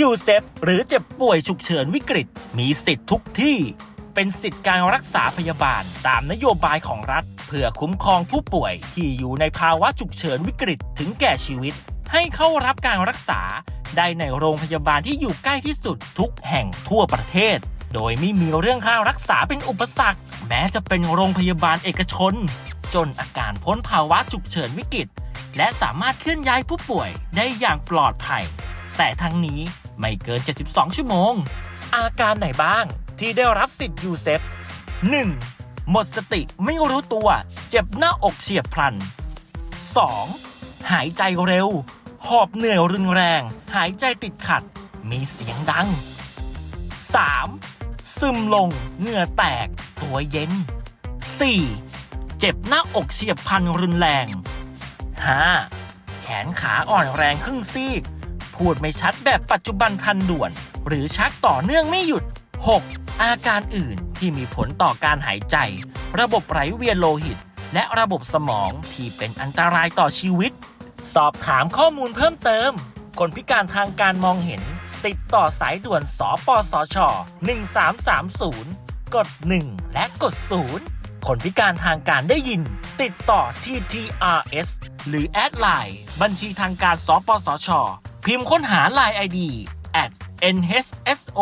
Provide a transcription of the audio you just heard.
ยูเซฟหรือเจ็บป่วยฉุกเฉินวิกฤต มีสิทธิ์ทุกที่ เป็นสิทธิ์การรักษาพยาบาลตามนโยบายของรัฐ เพื่อคุ้มครองผู้ป่วยที่อยู่ในภาวะฉุกเฉินวิกฤตถึงแก่ชีวิต ให้เข้ารับการรักษาได้ในโรงพยาบาลที่อยู่ใกล้ที่สุดทุกแห่งทั่วประเทศ โดยไม่มีเรื่องค่ารักษาเป็นอุปสรรค แม้จะเป็นโรงพยาบาลเอกชน จนอาการพ้นภาวะฉุกเฉินวิกฤตและสามารถเคลื่อนย้ายผู้ป่วยได้อย่างปลอดภัย แต่ทั้งนี้ ไม่เกิน 72 ชั่วโมง อาการไหนบ้างที่ได้รับสิทธิ์ยูเซฟ 1. หมดสติไม่รู้ตัว เจ็บหน้าอกเฉียบพลัน 2. หายใจเร็ว หอบเหนื่อยรุนแรง หายใจติดขัด มีเสียงดัง 3. ซึมลง เหงื่อแตก ตัวเย็น 4. เจ็บหน้าอกเฉียบพลันรุนแรง 5. แขนขาอ่อนแรงครึ่งซีก พูดไม่ชัดแบบปัจจุบันทันด่วน หรือชักต่อเนื่องไม่หยุด 6. อาการอื่นที่มีผลต่อการหายใจ ระบบไหลเวียนโลหิต และระบบสมองที่เป็นอันตรายต่อชีวิต สอบถามข้อมูลเพิ่มเติม คนพิการทางการมองเห็น ติดต่อสายด่วนสปสช 1330 กด 1 และกด 0 คนพิการทางการได้ยิน ติดต่อ TTRS หรือแอดไลน์บัญชีทางการสปสช พิมพ์ค้นหา Line ID at nhso